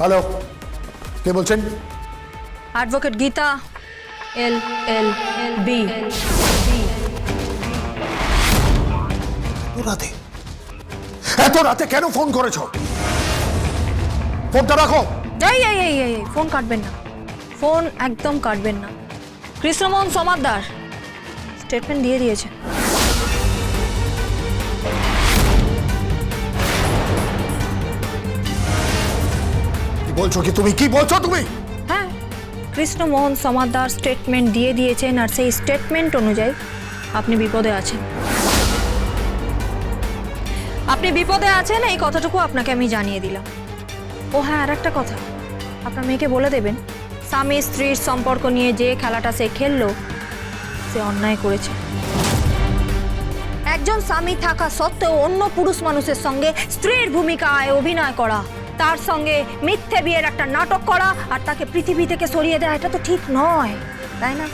Hello কে বলছেন? Advocate Gita L L L B রাতে? এত রাতে কেন ফোন করেছ? ফোনটা রাখো। এই এই এই এই এই, ফোন কাটবেন না। ফোন একদম কাটবেন না। কৃষ্ণমোহন সমাদ্দার স্টেটমেন্ট দিয়ে দিয়েছে। বলছো কি তুমি? কি বলছো তুমি? হ্যাঁ কৃষ্ণমোহন সমাদার স্টেটমেন্ট দিয়ে দিয়েছেন আর সেই স্টেটমেন্ট অনুযায়ী আপনি বিপদে আছেন। আপনি বিপদে আছেন, এই কথাটুকু আপনাকে আমি জানিয়ে দিলাম। ও হ্যাঁ আর একটা কথা। আপনার মেয়েকে বলে দেবেন, স্বামী স্ত্রীর সম্পর্ক নিয়ে যে খেলাটা সে খেললো, সে অন্যায় করেছে। একজন স্বামী থাকা সত্ত্বেও অন্য পুরুষ মানুষের সঙ্গে স্ত্রীর ভূমিকায় অভিনয় করা। তার সঙ্গে মিথ্যে বিয়ের একটা নাটক করা আর তাকে পৃথিবী থেকে সরিয়ে দেওয়া এটা তো ঠিক নয়, তাই না?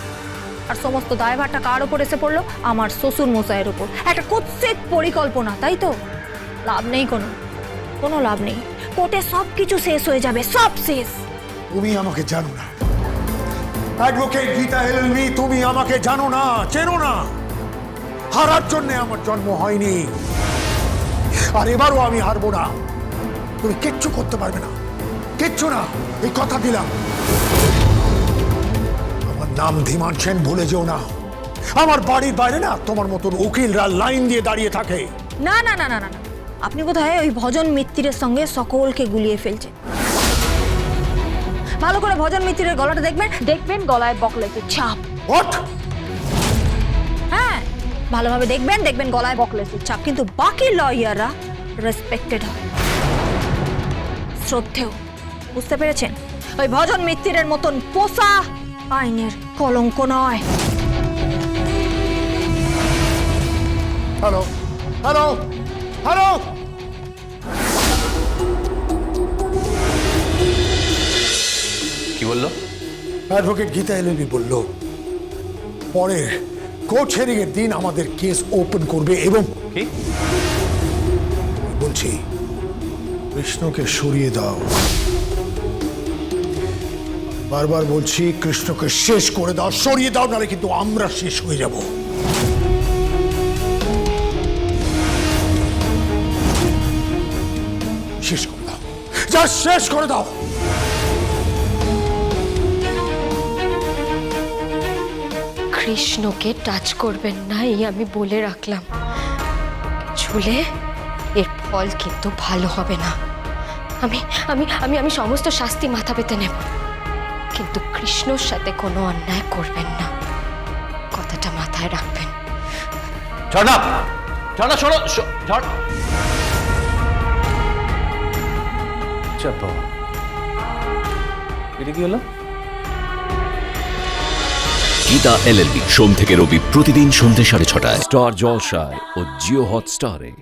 আর সমস্ত দায়ভারটা কার ওপর এসে পড়ল? আমার শ্বশুর মশাইয়ের ওপর একটা কুৎসিত পরিকল্পনা, তাই তো? লাভ নেই কোনো কোনো লাভ নেই। কোর্টে সব কিছু শেষ হয়ে যাবে, সব শেষ। তুমি আমাকে জানো না। অ্যাডভোকেট গীতা এলএলবি তুমি আমাকে জানো না, চেনো না। হারার জন্য আমার জন্ম হয়নি। আর এবারও আমি হারবো না। তুমি কিচ্ছু করতে পারবে না। কিচ্ছু না এই কথা দিলাম। আমার নাম ধীমান সেন ভুলে যেও না। আমার বাড়ির বাইরে না তোমার মতন উকিলরা লাইন দিয়ে দাঁড়িয়ে থাকে। না না না না না না। আপনি বোধহয় ওই ভজন মিত্তিরের সঙ্গে সকলকে গুলিয়ে ফেলছেন ভালো করে ভজন মিত্তিরের গলাটা দেখবেন? দেখবেন গলায় বকলেসের ছাপ হ্যাঁ ভালোভাবে দেখবেন দেখবেন গলায় বকলেসের ছাপ কিন্তু বাকি লয়াররা রেসপেক্টেড হয়। শ্রদ্ধেয়। বুঝতে পেরেছেন? ওই ভজন মিত্তিরের মতন পোষা আইনের কলঙ্ক নয়। Hello hello hello. কি বলল? অ্যাডভোকেট গীতা এলএলবি বলল পরের কোর্ট হিয়ারিং এর দিন আমাদের কেস ওপেন করবে এবং কি? বলছি কৃষ্ণকে সরিয়ে দাও। বারবার বলছি, কৃষ্ণকে শেষ করে দাও, সরিয়ে দাও, নাহলে কিন্তু আমরা শেষ হয়ে যাব। শেষ করে দাও। যা শেষ করে দাও। কৃষ্ণকে টাচ করবেন না, এই আমি বলে রাখলাম। ছুলে এর ফল কিন্তু ভালো হবে না। আমি আমি আমি আমি সমস্ত শাস্তি মাথা পেতে নেব। কিন্তু কৃষ্ণর সাথে কোনো অন্যায় করবেন না। কথাটা মাথায় রাখবেন। ঝর্ণা! ঝর্ণা শোনো চাপ বাবা এটা কি হলো? গীতা এলএলবি সোম থেকে রবি প্রতিদিন সন্ধ্যে সাড়ে ছটায়। স্টার জলসায় ও জিও হটস্টারে।